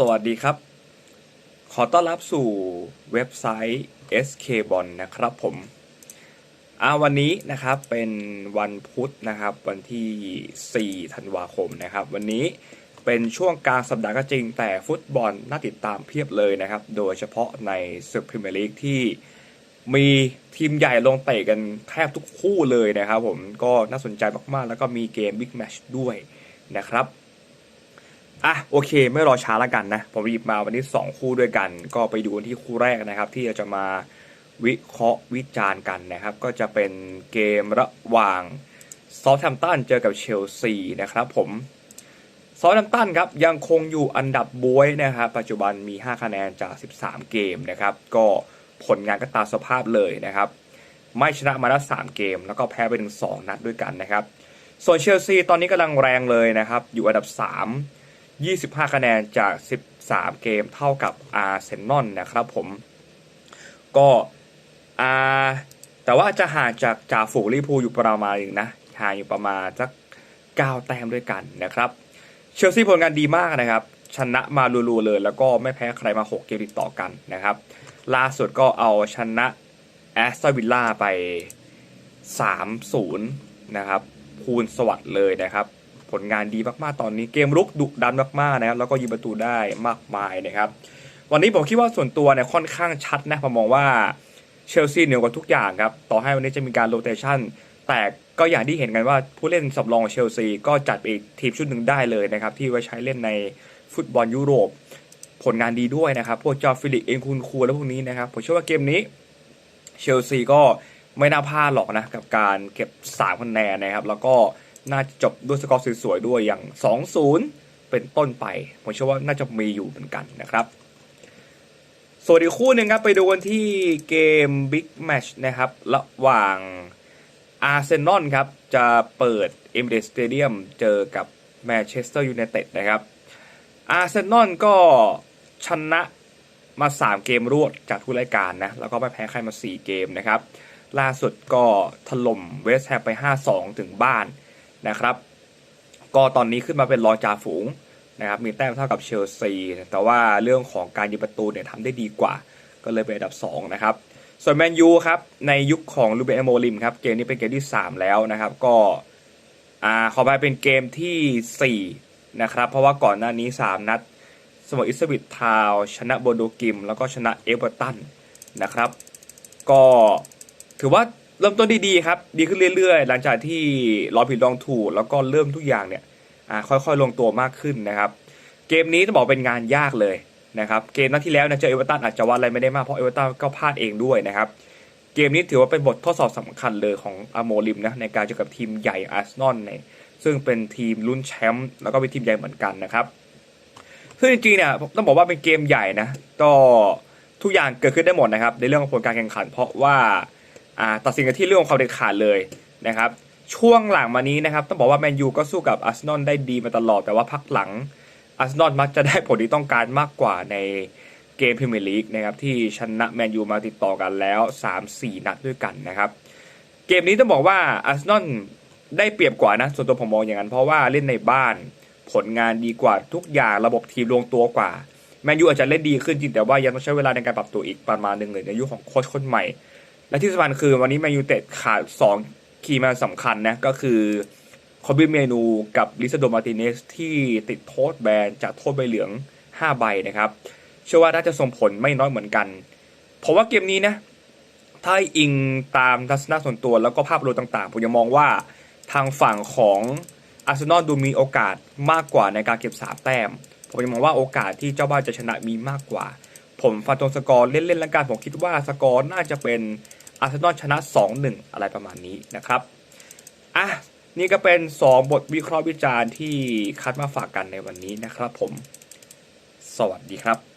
สวัสดีครับ ขอต้อนรับสู่เว็บไซต์ SK b o n นะครับผมอ่าวันนี้นะครับเป็นวันพุธนะครับ วันที่ 4 ธันวาคมนะครับ วันนี้เป็นช่วงกลางสัปดาห์ก็จริง แต่ฟุตบอลน่าติดตามเพียบเลยนะครับ โดยเฉพาะในศึกพรีเมียร์ลีกที่มีทีมใหญ่ลงเตะกันแทบทุกคู่เลยนะครับผมก็น่าสนใจมากๆ แล้วก็มีเกมบิ๊กแมชด้วยนะครับ อะโอเค ไม่รอช้าแล้วกันนะ ผมหยิบมาวันนี้ 2 คู่ด้วยกัน ก็ไปดูกันที่คู่แรกนะครับ ที่เราจะมาวิเคราะห์วิจารณ์กันนะครับ ก็จะเป็นเกมระหว่างซอ t แ a มตันเจอกับเชลซีนะครับผมซอ t แ a มตันครับยังคงอยู่อันดับบวยนะครับปัจจุบันมี 5 คะแนนจาก 13 เกมนะครับ ก็ผลงานก็ตามสภาพเลยนะครับ ไม่ชนะมาแล้ว3เกม แล้วก็แพ้ไปถึง2นัดด้วยกันนะครับ ส่วนเชลซีตอนนี้กำลังแรงเลยนะครับ อยู่อันดับ 3 25 คะแนนจาก 13 เกมเท่ากับอาร์เซนอลนะครับผม ก็อาแต่ว่าจะห่างจากจ่าฝูงลิเวอร์พูอยู่ประมาณหนึงนะห่างอยู่ประมาณสัก 9 แต้มด้วยกันนะครับ เชลซีผลงานดีมากนะครับ ชนะมาลูๆเลย แล้วก็ไม่แพ้ใครมา 6 เกมติดต่อกันนะครับ ล่าสุดก็เอาชนะแอสตันวิลล่าไป 3-0 นะครับ คูณสวัสด์เลยนะครับ ผลงานดีมากๆตอนนี้เกมรุกดุดันมากๆนะครับแล้วก็ยิงประตูได้มากมายนะครับ วันนี้ผมคิดว่าส่วนตัวเนี่ยค่อนข้างชัดนะผมมองว่าเชลซีเหนือกว่าทุกอย่างครับต่อให้วันนี้จะมีการโรเตชันแต่ก็อย่างที่เห็นกันว่าผู้เล่นสำรองเชลซีก็จัดไปอีกทีมชุดหนึ่งได้เลยนะครับที่ไว้ใช้เล่นในฟุตบอลยุโรป ผลงานดีด้วยนะครับพวกจอฟิลิกเองคุณครูและพวกนี้นะครับผมเชื่อว่าเกมนี้เชลซีก็ไม่น่าพลาดหรอกนะกับการเก็บ3คะแนนนะครับ แล้วก็ น่าจะจบด้วยสกอร์สวยๆด้วยอย่าง 2-0 เป็นต้นไป ผมเชื่อว่าน่าจะมีอยู่เหมือนกันนะครับ ส่วนอีกคู่หนึ่งครับ ไปดูกันที่เกมบิ๊กแมชนะครับ ระหว่างอาร์เซนอลครับ จะเปิดเอมเรสเตเดียมเจอกับแมนเชสเตอร์ยูไนเต็ดนะครับอาร์เซนอลก็ชนะมา 3 เกมรวดจากทุกรายการนะ แล้วก็ไม่แพ้ใครมา 4 เกมนะครับ ล่าสุดก็ถล่มเวสต์แฮมไป 5-2 ถึงบ้าน นะครับ ก็ตอนนี้ขึ้นมาเป็นรองจ่าฝูงนะครับมีแต้มเท่ากับเชลซีแต่ว่าเรื่องของการยิงประตูเนี่ยทำได้ดีกว่า ก็เลยเป็นอันดับ 2 นะครับ ส่วนแมนยูครับในยุคของลูเบนโมลิมครับเกมนี้เป็นเกมที่ 3 แล้วนะครับ ก็อ่าขอไปเป็นเกมทีสี่4นะครับเพราะว่าก่อนหน้านี้ 3 นัดสมออิสบิททาวน์ชนะโบโดกิม แล้วก็ชนะเอเวอร์ตันนะครับ ก็ถือว่า เริ่มต้นดีๆครับ ดีขึ้นเรื่อยๆ หลังจากที่รองผิดลองถูกแล้วก็เริ่มทุกอย่างเนี่ยค่อยๆลงตัวมากขึ้นนะครับ เกมนี้ต้องบอกเป็นงานยากเลยนะครับ เกมนัดที่แล้วเนี่ยเจอเอเวอร์ตันอาจจะวัดอะไรไม่ได้มากเพราะเอเวอร์ตันก็พลาดเองด้วยนะครับ เกมนี้ถือว่าเป็นบททดสอบสำคัญเลยของอาโมลิมนะในการเจอกับทีมใหญ่อาร์เซนอลเนี่ยซึ่งเป็นทีมลุ้นแชมป์แล้วก็เป็นทีมใหญ่เหมือนกันนะครับซึ่งจริงๆเนี่ยต้องบอกว่าเป็นเกมใหญ่นะก็ทุกอย่างเกิดขึ้นได้หมดนะครับ ในเรื่องของผลการแข่งขัน เพราะว่า ตัดสินกันที่เรื่องของความเด็ดขาดเลยนะครับช่วงหลังมานี้นะครับต้องบอกว่าแมนยูก็สู้กับอาร์เซนอลได้ดีมาตลอด แต่ว่าพักหลังอาร์เซนอลมักจะได้ผลที่ต้องการมากกว่าในเกมพรีเมียร์ลีกนะครับที่ชนะแมนยูมาติดต่อกันแล้ว 3-4 นัดด้วยกันนะครับเกมนี้ต้องบอกว่าอาร์เซนอลได้เปรียบกว่านะส่วนตัวผมมองอย่างนั้น เพราะว่าเล่นในบ้านผลงานดีกว่าทุกอย่างระบบทีมลงตัวกว่าแมนยูอาจจะเล่นดีขึ้นจริงแต่ว่ายังต้องใช้เวลาในการปรับตัวอีกประมาณหนึ่งเลยในยุคของโค้ชคนใหม่ และที่สำคัญคือวันนี้แมนยูเต็ดขาด2คีย์แมนสำคัญนะก็คือคอบิเมนูกับลิซาโดมาติเนสที่ติดโทษแบนจากโทษใบเหลือง 5 ใบนะครับ เชื่อว่าน่าจะส่งผลไม่น้อยเหมือนกัน ผมว่าเกมนี้นะ ถ้าอิงตามทัศนะส่วนตัวแล้วก็ภาพรวมต่างๆ ผมยังมองว่าทางฝั่งของอาร์เซนอลดูมีโอกาสมากกว่าในการเก็บสามแต้ม ผมยังมองว่าโอกาสที่เจ้าบ้านจะชนะมีมากกว่า ผมฟันตรงสกอร์เล่นๆแล้วกันผมคิดว่าสกอร์น่าจะเป็นอาร์เซนอลชนะ 2-1 อะไรประมาณนี้นะครับอะนี่ก็เป็น 2 บทวิเคราะห์วิจารณ์ที่คัดมาฝากกันในวันนี้นะครับผม สวัสดีครับ